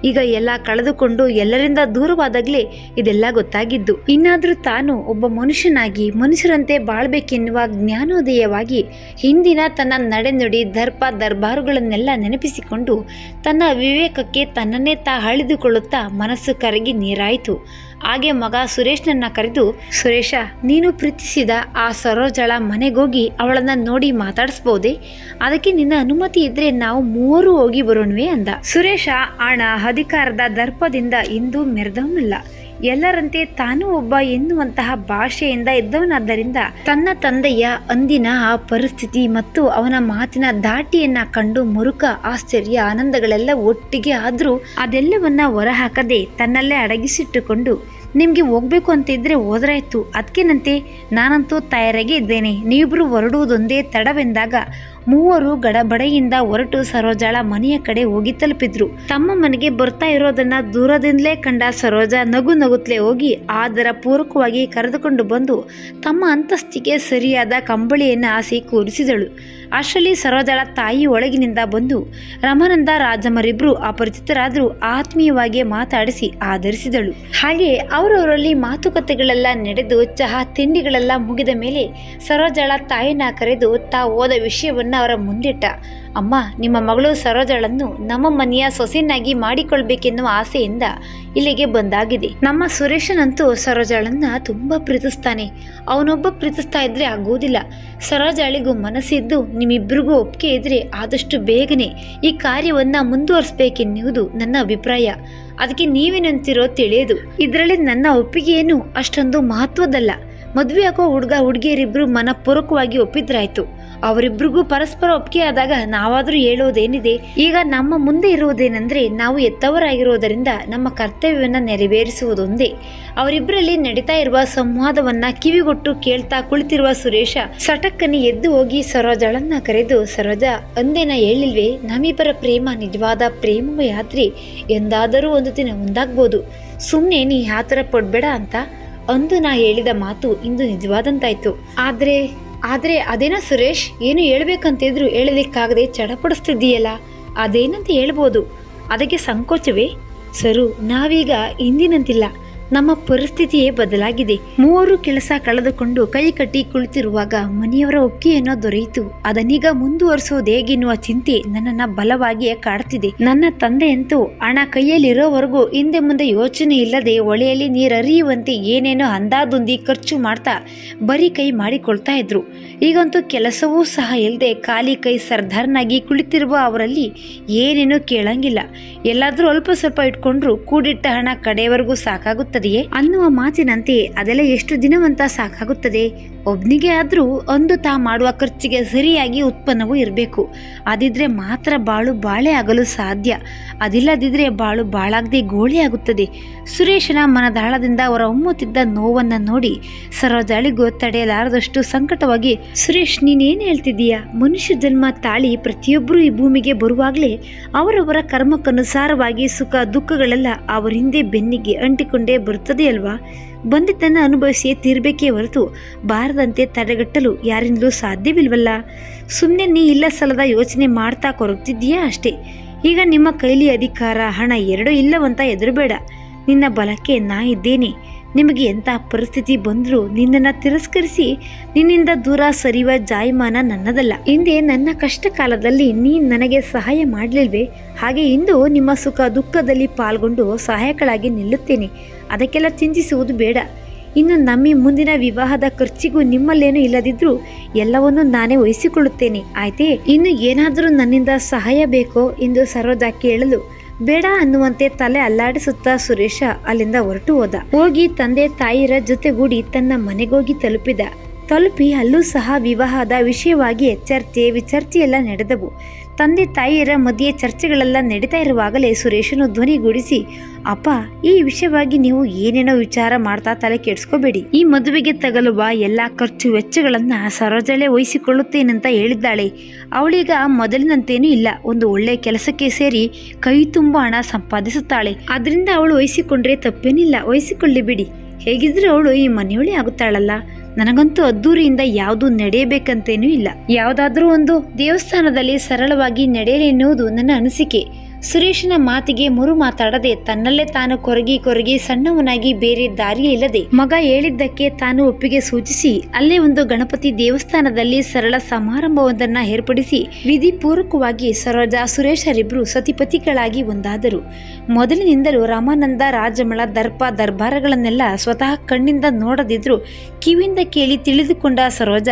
ಈಗ ಎಲ್ಲ ಕಳೆದುಕೊಂಡು ಎಲ್ಲರಿಂದ ದೂರವಾದಾಗಲೇ ಇದೆಲ್ಲ ಗೊತ್ತಾಗಿದ್ದು. ಇನ್ನಾದರೂ ತಾನು ಒಬ್ಬ ಮನುಷ್ಯನಾಗಿ, ಮನುಷ್ಯರಂತೆ ಬಾಳ್ಬೇಕೆನ್ನುವ ಜ್ಞಾನೋದಯವಾಗಿ ಹಿಂದಿನ ತನ್ನ ನಡೆನುಡಿ ದರ್ಪ ದರ್ಬಾರುಗಳನ್ನೆಲ್ಲ ನೆನಪಿಸಿಕೊಂಡು ತನ್ನ ವಿವೇಕಕ್ಕೆ ತನ್ನನ್ನೇ ತಾ ಹಳಿದುಕೊಳ್ಳುತ್ತಾ ಮನಸ್ಸು ಕರಗಿ ನೀರಾಯಿತು. ಹಾಗೆ ಮಗ ಸುರೇಶ್ನನ್ನ ಕರೆದು, ಸುರೇಶ, ನೀನು ಪ್ರೀತಿಸಿದ ಆ ಸರೋಜಳ ಮನೆಗೋಗಿ ಅವಳನ್ನ ನೋಡಿ ಮಾತಾಡಿಸ್ಬೋದೆ? ಅದಕ್ಕೆ ನಿನ್ನ ಅನುಮತಿ ಇದ್ರೆ ನಾವು ಮೂವರು ಹೋಗಿ ಬರೋಣವೆ ಅಂದ. ಸುರೇಶ ಹಣ ಅಧಿಕಾರದ ದರ್ಪದಿಂದ ಇಂದು ಮೆರೆದವನಲ್ಲ ಎಲ್ಲರಂತೆ ತಾನು ಒಬ್ಬ ಎನ್ನುವಂತಹ ಭಾಷೆಯಿಂದ ಇದ್ದವನಾದ್ದರಿಂದ ತನ್ನ ತಂದೆಯ ಅಂದಿನ ಆ ಪರಿಸ್ಥಿತಿ ಮತ್ತು ಅವನ ಮಾತಿನ ದಾಟಿಯನ್ನ ಕಂಡು ಮುರುಕ, ಆಶ್ಚರ್ಯ, ಆನಂದಗಳೆಲ್ಲ ಒಟ್ಟಿಗೆ ಆದರೂ ಅದೆಲ್ಲವನ್ನ ಹೊರಹಾಕದೆ ತನ್ನಲ್ಲೇ ಅಡಗಿಸಿಟ್ಟುಕೊಂಡು, ನಿಮಗೆ ಹೋಗ್ಬೇಕು ಅಂತ ಇದ್ರೆ ಹೋದ್ರಾಯ್ತು ಅದಕ್ಕೇನಂತೆ ನಾನಂತೂ ತಯಾರಾಗಿ ಇದ್ದೇನೆ. ನೀವಿಬ್ಬರು ಹೊರಡುವುದೊಂದೇ ತಡವೆಂದಾಗ ಮೂವರು ಗಡಬಡೆಯಿಂದ ಹೊರಟು ಸರೋಜಾಳ ಮನೆಯ ಕಡೆ ಹೋಗಿ ತಲುಪಿದ್ರು. ತಮ್ಮ ಮನೆಗೆ ಬರ್ತಾ ಇರೋದನ್ನ ದೂರದಿಂದಲೇ ಕಂಡ ಸರೋಜ ನಗು ನಗುತ್ತಲೇ ಹೋಗಿ ಆದರ ಪೂರಕವಾಗಿ ಕರೆದುಕೊಂಡು ಬಂದು ತಮ್ಮ ಅಂತಸ್ತಿಗೆ ಸರಿಯಾದ ಕಂಬಳಿಯನ್ನು ಹಾಸಿ ಕೂರಿಸಿದಳು. ಅಷ್ಟರಲ್ಲಿ ಸರೋಜಾಳ ತಾಯಿ ಒಳಗಿನಿಂದ ಬಂದು, ರಮಾನಂದ ರಾಜಮರಿಬ್ರು ಅಪರಿಚಿತರಾದರೂ ಆತ್ಮೀಯವಾಗಿ ಮಾತಾಡಿಸಿ ಆಧರಿಸಿದಳು. ಹಾಗೆ ಅವರವರಲ್ಲಿ ಮಾತುಕತೆಗಳೆಲ್ಲ ನಡೆದು, ಚಹಾ ತಿಂಡಿಗಳೆಲ್ಲ ಮುಗಿದ ಮೇಲೆ ಸರೋಜಾಳ ತಾಯಿನ ಕರೆದು ತಾ ಓದ ವಿಷಯವನ್ನ ಅವರ ಮುಂದಿಟ್ಟ. ಅಮ್ಮ, ನಿಮ್ಮ ಮಗಳು ಸರೋಜಳನ್ನು ನಮ್ಮ ಮನೆಯ ಸೊಸೆಯನ್ನಾಗಿ ಮಾಡಿಕೊಳ್ಬೇಕೆನ್ನುವ ಆಸೆಯಿಂದ ಇಲ್ಲಿಗೆ ಬಂದಾಗಿದೆ. ನಮ್ಮ ಸುರೇಶನಂತೂ ಸರೋಜಳನ್ನ ತುಂಬ ಪ್ರೀತಿಸ್ತಾನೆ. ಅವನೊಬ್ಬ ಪ್ರೀತಿಸ್ತಾ ಇದ್ರೆ ಆಗುವುದಿಲ್ಲ ಸರೋಜಾಳಿಗೂ ಮನಸ್ಸಿದ್ದು ನಿಮ್ಮಿಬ್ಬರಿಗೂ ಒಪ್ಪಿಗೆ ಇದ್ರೆ ಆದಷ್ಟು ಬೇಗನೆ ಈ ಕಾರ್ಯವನ್ನ ಮುಂದುವರಿಸಬೇಕೆನ್ನುವುದು ನನ್ನ ಅಭಿಪ್ರಾಯ. ಅದಕ್ಕೆ ನೀವೇನಂತಿರೋ ತಿಳಿಯೋದು. ಇದರಲ್ಲಿ ನನ್ನ ಒಪ್ಪಿಗೆಯೇನು ಅಷ್ಟೊಂದು ಮಹತ್ವದಲ್ಲ. ಮದುವೆ ಆಗೋ ಹುಡುಗ ಹುಡುಗಿಯರಿಬ್ರು ಮನಪೂರ್ವಕವಾಗಿ ಒಪ್ಪಿದ್ರಾಯ್ತು. ಅವರಿಬ್ರಿಗೂ ಪರಸ್ಪರ ಒಪ್ಪಿಗೆ ಆದಾಗ ನಾವಾದರೂ ಹೇಳೋದೇನಿದೆ? ಈಗ ನಮ್ಮ ಮುಂದೆ ಇರುವುದೇನೆಂದ್ರೆ ನಾವು ಎತ್ತವರಾಗಿರೋದರಿಂದ ನಮ್ಮ ಕರ್ತವ್ಯವನ್ನ ನೆರವೇರಿಸುವುದೊಂದೇ. ಅವರಿಬ್ಬರಲ್ಲಿ ನಡೀತಾ ಇರುವ ಸಂವಾದವನ್ನ ಕಿವಿಗೊಟ್ಟು ಕೇಳ್ತಾ ಕುಳಿತಿರುವ ಸುರೇಶ ಸಟಕ್ಕನೆ ಎದ್ದು ಹೋಗಿ ಸರೋಜಳನ್ನ ಕರೆದು, ಸರೋಜ ಅಂದೇನ ಹೇಳಿಲ್ವೇ? ನಮ್ಮಿಬ್ಬರ ಪ್ರೇಮ ನಿಜವಾದ ಪ್ರೇಮ ಯಾತ್ರಿ. ಎಂದಾದರೂ ಒಂದು ದಿನ ಮುಂದಾಗ್ಬೋದು. ಸುಮ್ಮನೆ ನೀ ಆ ಥರ ಪಡ್ಬೇಡ ಅಂತ. ಅಂದು ನಾ ಹೇಳಿದ ಮಾತು ಇಂದು ನಿಜವಾದಂತಾಯ್ತು. ಆದ್ರೆ, ಆದರೆ ಅದೇನೋ ಸುರೇಶ್, ಏನು ಹೇಳ್ಬೇಕಂತಿದ್ರು ಹೇಳಲಿಕ್ಕಾಗದೆ ಚಡಪಡಿಸ್ತಿದ್ದೀಯಲ್ಲ? ಅದೇನಂತ ಹೇಳ್ಬೋದು? ಅದಕ್ಕೆ ಸಂಕೋಚವೇ? ಸರು, ನಾವೀಗ ಇಂದಿನಂತಿಲ್ಲ ನಮ್ಮ ಪರಿಸ್ಥಿತಿಯೇ ಬದಲಾಗಿದೆ. ಮೂವರು ಕೆಲಸ ಕಳೆದುಕೊಂಡು ಕೈ ಕಟ್ಟಿ ಕುಳಿತಿರುವಾಗ ಮನೆಯವರ ಒಪ್ಪಿಗೆಯನ್ನೋ ದೊರೆಯಿತು. ಅದನ್ನೀಗ ಮುಂದುವರಿಸೋದು ಹೇಗೆನ್ನುವ ಚಿಂತೆ ನನ್ನನ್ನ ಬಲವಾಗಿಯೇ ಕಾಡ್ತಿದೆ. ನನ್ನ ತಂದೆಯಂತೂ ಹಣ ಕೈಯಲ್ಲಿರೋವರೆಗೂ ಹಿಂದೆ ಮುಂದೆ ಯೋಚನೆ ಇಲ್ಲದೆ ಹೊಳೆಯಲ್ಲಿ ನೀರರಿಯುವಂತೆ ಏನೇನೋ ಅಂದಾದುಂದಿ ಖರ್ಚು ಮಾಡ್ತಾ ಬರೀ ಕೈ ಮಾಡಿಕೊಳ್ತಾ ಇದ್ರು. ಈಗಂತೂ ಕೆಲಸವೂ ಸಹ ಇಲ್ಲದೆ ಖಾಲಿ ಕೈ ಸರ್ದಾರ್ನಾಗಿ ಕುಳಿತಿರುವ ಅವರಲ್ಲಿ ಏನೇನೂ ಕೇಳಂಗಿಲ್ಲ. ಎಲ್ಲಾದರೂ ಅಲ್ಪ ಸ್ವಲ್ಪ ಇಟ್ಕೊಂಡ್ರು ಕೂಡಿಟ್ಟ ಹಣ ಕಡೆಯವರೆಗೂ ಸಾಕಾಗುತ್ತದೆಯೇ ಅನ್ನುವ ಮಾತಿನಂತೆ ಅದೆಲ್ಲ ಎಷ್ಟು ದಿನವಂತ ಸಾಕಾಗುತ್ತದೆ? ಒಬ್ನಿಗೆ ಆದರೂ ಒಂದು ತಾ ಮಾಡುವ ಖರ್ಚಿಗೆ ಸರಿಯಾಗಿ ಉತ್ಪನ್ನವೂ ಇರಬೇಕು. ಅದಿದ್ರೆ ಮಾತ್ರ ಬಾಳು ಬಾಳೆ ಆಗಲು ಸಾಧ್ಯ. ಅದಿಲ್ಲದಿದ್ರೆ ಬಾಳು ಬಾಳಾಗದೆ ಗೋಳಿ ಆಗುತ್ತದೆ. ಸುರೇಶನ ಮನದಾಳದಿಂದ ಅವರ ಒಮ್ಮುತ್ತಿದ್ದ ನೋವನ್ನು ನೋಡಿ ಸರೋಜಾಳಿಗೂ ತಡೆಯಲಾರದಷ್ಟು ಸಂಕಟವಾಗಿ, ಸುರೇಶ್, ನೀನೇನು ಹೇಳ್ತಿದ್ದೀಯಾ? ಮನುಷ್ಯ ಜನ್ಮ ತಾಳಿ ಪ್ರತಿಯೊಬ್ಬರು ಈ ಭೂಮಿಗೆ ಬರುವಾಗಲೇ ಅವರವರ ಕರ್ಮಕ್ಕನುಸಾರವಾಗಿ ಸುಖ ದುಃಖಗಳೆಲ್ಲ ಅವರಿಂದೇ ಬೆನ್ನಿಗೆ ಅಂಟಿಕೊಂಡೇ ಬರುತ್ತದೆ ಅಲ್ವಾ? ಬಂದಿದ್ದನ್ನು ಅನುಭವಿಸಿಯೇ ತೀರ್ಬೇಕೇ ಹೊರತು ಬಾರದಂತೆ ತಡೆಗಟ್ಟಲು ಯಾರಿಂದಲೂ ಸಾಧ್ಯವಿಲ್ವಲ್ಲ? ಸುಮ್ಮನೆ ನೀ ಇಲ್ಲ ಸಲದ ಯೋಚನೆ ಮಾಡ್ತಾ ಕೊರಗ್ತಿದ್ದೀಯಾ ಅಷ್ಟೇ? ಈಗ ನಿಮ್ಮ ಕೈಲಿ ಅಧಿಕಾರ, ಹಣ ಎರಡೂ ಇಲ್ಲವಂತ ಎದುರುಬೇಡ. ನಿನ್ನ ಬಲಕ್ಕೆ ನಾ ಇದ್ದೇನೆ. ನಿಮಗೆ ಎಂಥ ಪರಿಸ್ಥಿತಿ ಬಂದರೂ ನಿನ್ನನ್ನು ತಿರಸ್ಕರಿಸಿ ನಿನ್ನಿಂದ ದೂರ ಸರಿಯುವ ಜಾಯಮಾನ ನನ್ನದಲ್ಲ. ಹಿಂದೆ ನನ್ನ ಕಷ್ಟ ಕಾಲದಲ್ಲಿ ನೀ ನನಗೆ ಸಹಾಯ ಮಾಡಲಿಲ್ವೇ? ಹಾಗೆ ಇಂದು ನಿಮ್ಮ ಸುಖ ದುಃಖದಲ್ಲಿ ಪಾಲ್ಗೊಂಡು ಸಹಾಯಕಳಾಗಿ ನಿಲ್ಲುತ್ತೇನೆ. ಅದಕ್ಕೆಲ್ಲ ಚಿಂತಿಸುವುದು ಬೇಡ. ಇನ್ನು ನಮ್ಮಿ ಮುಂದಿನ ವಿವಾಹದ ಖರ್ಚಿಗೂ ನಿಮ್ಮಲ್ಲೇನೂ ಇಲ್ಲದಿದ್ದರೂ ಎಲ್ಲವನ್ನೂ ನಾನೇ ವಹಿಸಿಕೊಳ್ಳುತ್ತೇನೆ. ಆಯ್ತೇ? ಇನ್ನು ಏನಾದರೂ ನನ್ನಿಂದ ಸಹಾಯ ಬೇಕೋ ಎಂದು ಸರೋಜ ಕೇಳಲು ಬೇಡ ಅನ್ನುವಂತೆ ತಲೆ ಅಲ್ಲಾಡಿಸುತ್ತಾ ಸುರೇಶ ಅಲ್ಲಿಂದ ಹೊರಟು ಹೋದ. ಹೋಗಿ ತಂದೆ ತಾಯಿರ ಜೊತೆಗೂಡಿ ತನ್ನ ಮನೆಗೋಗಿ ತಲುಪಿದ. ತಲುಪಿ ಅಲ್ಲೂ ಸಹ ವಿವಾಹದ ವಿಷಯವಾಗಿ ಚರ್ಚೆ ವಿಚರ್ಚೆ ಎಲ್ಲ ನಡೆದವು. ತಂದೆ ತಾಯಿಯರ ಮಧ್ಯೆ ಚರ್ಚೆಗಳೆಲ್ಲ ನಡೀತಾ ಇರುವಾಗಲೇ ಸುರೇಶನು ಧ್ವನಿಗೂಡಿಸಿ ಅಪ್ಪ, ಈ ವಿಷಯವಾಗಿ ನೀವು ಏನೇನೋ ವಿಚಾರ ಮಾಡ್ತಾ ತಲೆ ಕೆಡಿಸ್ಕೋಬೇಡಿ. ಈ ಮದುವೆಗೆ ತಗಲುವ ಎಲ್ಲ ಖರ್ಚು ವೆಚ್ಚಗಳನ್ನ ಸರೋಜಳೆ ವಹಿಸಿಕೊಳ್ಳುತ್ತೇನಂತ ಹೇಳಿದ್ದಾಳೆ. ಅವಳೀಗ ಮೊದಲಿನಂತೇನೂ ಇಲ್ಲ. ಒಂದು ಒಳ್ಳೆ ಕೆಲಸಕ್ಕೆ ಸೇರಿ ಕೈ ತುಂಬ ಹಣ ಸಂಪಾದಿಸುತ್ತಾಳೆ. ಅದರಿಂದ ಅವಳು ವಹಿಸಿಕೊಂಡ್ರೆ ತಪ್ಪೇನಿಲ್ಲ. ವಹಿಸಿಕೊಳ್ಳಿ ಬಿಡಿ. ಹೇಗಿದ್ರೂ ಅವಳು ಈ ಮನೆಯೊಳಿ ಆಗುತ್ತಾಳಲ್ಲ. ನನಗಂತೂ ಅದ್ದೂರಿಯಿಂದ ಯಾವುದು ನಡೆಯಬೇಕಂತೇನೂ ಇಲ್ಲ. ಯಾವುದಾದ್ರೂ ಒಂದು ದೇವಸ್ಥಾನದಲ್ಲಿ ಸರಳವಾಗಿ ನಡೆಯಲಿ ಎನ್ನುವುದು ನನ್ನ ಅನಿಸಿಕೆ. ಸುರೇಶನ ಮಾತಿಗೆ ಮುರು ಮಾತಾಡದೆ ತನ್ನಲ್ಲೇ ತಾನು ಕೊರಗಿ ಕೊರಗಿ ಸಣ್ಣವನಾಗಿ ಬೇರೆ ದಾರಿ ಇಲ್ಲದೆ ಮಗ ಹೇಳಿದ್ದಕ್ಕೆ ತಾನು ಒಪ್ಪಿಗೆ ಸೂಚಿಸಿ ಅಲ್ಲೇ ಒಂದು ಗಣಪತಿ ದೇವಸ್ಥಾನದಲ್ಲಿ ಸರಳ ಸಮಾರಂಭವೊಂದನ್ನು ಏರ್ಪಡಿಸಿ ವಿಧಿಪೂರ್ವಕವಾಗಿ ಸರೋಜ ಸುರೇಶರಿಬ್ಬರು ಸತಿಪತಿಗಳಾಗಿ ಒಂದಾದರು. ಮೊದಲಿನಿಂದಲೂ ರಾಮಾನಂದ, ರಾಜಮಳ, ದರ್ಪ, ದರ್ಬಾರಗಳನ್ನೆಲ್ಲ ಸ್ವತಃ ಕಣ್ಣಿಂದ ನೋಡದಿದ್ರು ಕಿವಿಯಿಂದ ಕೇಳಿ ತಿಳಿದುಕೊಂಡ ಸರೋಜ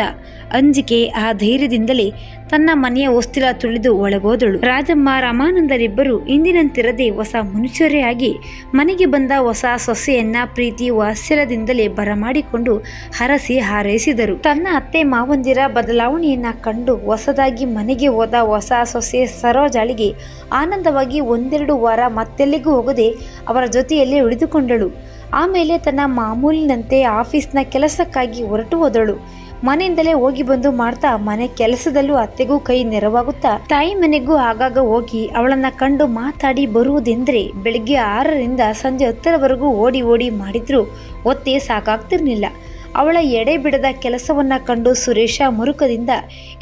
ಅಂಜಿಕೆ ಆ ಧೈರ್ಯದಿಂದಲೇ ತನ್ನ ಮನೆಯ ಹೊಸ್ತಿಲ ತುಳಿದು ಒಳಗೋದಳು. ರಾಜಮ್ಮ, ರಾಮಾನಂದರಿಬ್ಬರು ಇಂದಿನಂತಿರದೆ ಹೊಸ ಮನುಷ್ಯರೇ ಆಗಿ ಮನೆಗೆ ಬಂದ ಹೊಸ ಸೊಸೆಯನ್ನ ಪ್ರೀತಿ ವಾತ್ಸಲ್ಯದಿಂದಲೇ ಬರಮಾಡಿಕೊಂಡು ಹರಸಿ ಹಾರೈಸಿದರು. ತನ್ನ ಅತ್ತೆ ಮಾವಂದಿರ ಬದಲಾವಣೆಯನ್ನ ಕಂಡು ಹೊಸದಾಗಿ ಮನೆಗೆ ಹೋದ ಹೊಸ ಸೊಸೆ ಸರೋಜಾಳಿಗೆ ಆನಂದವಾಗಿ ಒಂದೆರಡು ವಾರ ಮತ್ತೆಲ್ಲಿಗೂ ಹೋಗದೆ ಅವರ ಜೊತೆಯಲ್ಲೇ ಉಳಿದುಕೊಂಡಳು. ಆಮೇಲೆ ತನ್ನ ಮಾಮೂಲಿನಂತೆ ಆಫೀಸ್ನ ಕೆಲಸಕ್ಕಾಗಿ ಹೊರಟು ಹೋದಳು. ಮನೆಯಿಂದಲೇ ಹೋಗಿ ಬಂದು ಮಾಡ್ತಾ ಮನೆ ಕೆಲಸದಲ್ಲೂ ಅತ್ತೆಗೂ ಕೈ ನೆರವಾಗುತ್ತಾ ತಾಯಿ ಮನೆಗೂ ಆಗಾಗ ಹೋಗಿ ಅವಳನ್ನ ಕಂಡು ಮಾತಾಡಿ ಬರುವುದೆಂದ್ರೆ ಬೆಳಿಗ್ಗೆ ಆರರಿಂದ ಸಂಜೆ ಹತ್ತರವರೆಗೂ ಓಡಿ ಓಡಿ ಮಾಡಿದ್ರು. ಒತ್ತೆ ಸಾಕಾಗ್ತಿರ್ಲಿಲ್ಲ. ಅವಳ ಎಡೆ ಬಿಡದ ಕೆಲಸವನ್ನ ಕಂಡು ಸುರೇಶ ಮುರುಕದಿಂದ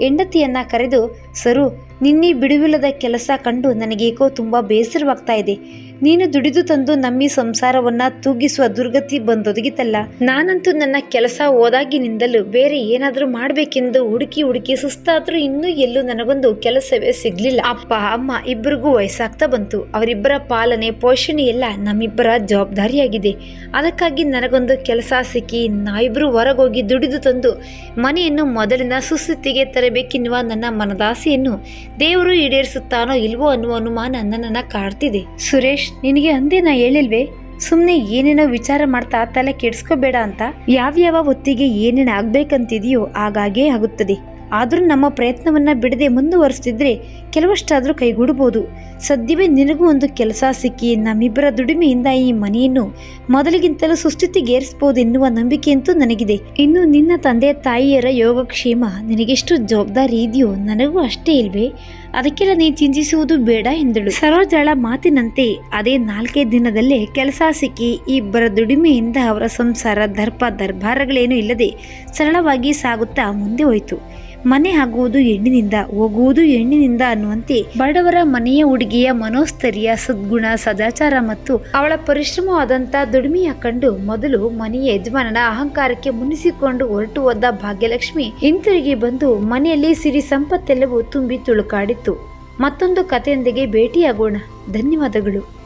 ಹೆಂಡತಿಯನ್ನ ಕರೆದು, ಸರು, ನಿನ್ನೆ ಬಿಡುವಿಲ್ಲದ ಕೆಲಸ ಕಂಡು ನನಗೇಕೋ ತುಂಬ ಬೇಸರವಾಗ್ತಾ ಇದೆ. ನೀನು ದುಡಿದು ತಂದು ನಮ್ಮಿ ಸಂಸಾರವನ್ನ ತೂಗಿಸುವ ದುರ್ಗತಿ ಬಂದೊದಗಿತಲ್ಲ. ನಾನಂತೂ ನನ್ನ ಕೆಲಸ ಹೋದಾಗಿನಿಂದಲೂ ಬೇರೆ ಏನಾದರೂ ಮಾಡಬೇಕೆಂದು ಹುಡುಕಿ ಹುಡುಕಿ ಸುಸ್ತಾದ್ರೂ ಇನ್ನೂ ಎಲ್ಲೂ ನನಗೊಂದು ಕೆಲಸವೇ ಸಿಗ್ಲಿಲ್ಲ. ಅಪ್ಪ, ಅಮ್ಮ ಇಬ್ಬರಿಗೂ ವಯಸ್ಸಾಗ್ತಾ ಬಂತು. ಅವರಿಬ್ಬರ ಪಾಲನೆ, ಪೋಷಣೆ ಎಲ್ಲ ನಮ್ಮಿಬ್ಬರ ಜವಾಬ್ದಾರಿಯಾಗಿದೆ. ಅದಕ್ಕಾಗಿ ನನಗೊಂದು ಕೆಲಸ ಸಿಕ್ಕಿ ನಾವಿಬ್ಬರು ಹೊರಗೋಗಿ ದುಡಿದು ತಂದು ಮನೆಯನ್ನು ಮೊದಲಿನ ಸುಸ್ಥಿತಿಗೆ ತರಬೇಕೆನ್ನುವ ನನ್ನ ಮನದಾಸೆಯನ್ನು ದೇವರು ಈಡೇರಿಸುತ್ತಾನೋ ಇಲ್ವೋ ಅನ್ನುವ ಅನುಮಾನ ನನ್ನನ್ನು ಕಾಡ್ತಿದೆ. ಸುರೇಶ್ ನಿನಗೆ ಅಂದೇ ನಾ ಹೇಳಿಲ್ವೇ? ಸುಮ್ಮನೆ ಏನೇನೋ ವಿಚಾರ ಮಾಡ್ತಾ ತಲೆ ಕೆಡಿಸ್ಕೋಬೇಡ ಅಂತ? ಯಾವ್ಯಾವ ಹೊತ್ತಿಗೆ ಏನೇನು ಆಗ್ಬೇಕಂತಿದೆಯೋ ಆಗಾಗೇ ಆಗುತ್ತದೆ. ಆದರೂ ನಮ್ಮ ಪ್ರಯತ್ನವನ್ನು ಬಿಡದೆ ಮುಂದುವರಿಸ್ತಿದ್ರೆ ಕೆಲವಷ್ಟಾದರೂ ಕೈಗೂಡಬಹುದು ಸದ್ಯವೇ ನಿನಗೂ ಒಂದು ಕೆಲಸ ಸಿಕ್ಕಿ ನಮ್ಮಿಬ್ಬರ ದುಡಿಮೆಯಿಂದ ಈ ಮನೆಯನ್ನು ಮೊದಲಿಗಿಂತಲೂ ಸುಸ್ಥಿತಿಗೇರಿಸಬಹುದು ಎನ್ನುವ ನಂಬಿಕೆಯಂತೂ ನನಗಿದೆ. ಇನ್ನು ನಿನ್ನ ತಂದೆ ತಾಯಿಯರ ಯೋಗಕ್ಷೇಮ ನಿನಗೆಷ್ಟು ಜವಾಬ್ದಾರಿ ಇದೆಯೋ ನನಗೂ ಅಷ್ಟೇ ಇಲ್ವೇ? ಅದಕ್ಕೆಲ್ಲ ನೀ ಚಿಂತಿಸುವುದು ಬೇಡ ಎಂದಳು. ಸರೋಜಳ ಮಾತಿನಂತೆ ಅದೇ ನಾಲ್ಕೇ ದಿನದಲ್ಲೇ ಕೆಲಸ ಸಿಕ್ಕಿ ಇಬ್ಬರ ದುಡಿಮೆಯಿಂದ ಅವರ ಸಂಸಾರ ದರ್ಪ ದರ್ಬಾರಗಳೇನೂ ಇಲ್ಲದೆ ಸರಳವಾಗಿ ಸಾಗುತ್ತಾ ಮುಂದೆ ಹೋಯಿತು. ಮನೆ ಆಗುವುದು ಹೆಣ್ಣಿನಿಂದ, ಹೋಗುವುದು ಹೆಣ್ಣಿನಿಂದ ಅನ್ನುವಂತೆ ಬಡವರ ಮನೆಯ ಹುಡುಗಿಯ ಮನೋಸ್ಥೈರ್ಯ, ಸದ್ಗುಣ, ಸದಾಚಾರ ಮತ್ತು ಅವಳ ಪರಿಶ್ರಮವಾದಂಥ ದುಡಿಮೆಯ ಕಂಡು ಮೊದಲು ಮನೆಯ ಯಜಮಾನನ ಅಹಂಕಾರಕ್ಕೆ ಮುನಿಸಿಕೊಂಡು ಹೊರಟು ಹೋದ ಭಾಗ್ಯಲಕ್ಷ್ಮಿ ಹಿಂತಿರುಗಿ ಬಂದು ಮನೆಯಲ್ಲಿ ಸಿರಿ ಸಂಪತ್ತೆಲ್ಲವೂ ತುಂಬಿ ತುಳುಕಾಡಿತ್ತು. ಮತ್ತೊಂದು ಕಥೆಯೊಂದಿಗೆ ಭೇಟಿಯಾಗೋಣ. ಧನ್ಯವಾದಗಳು.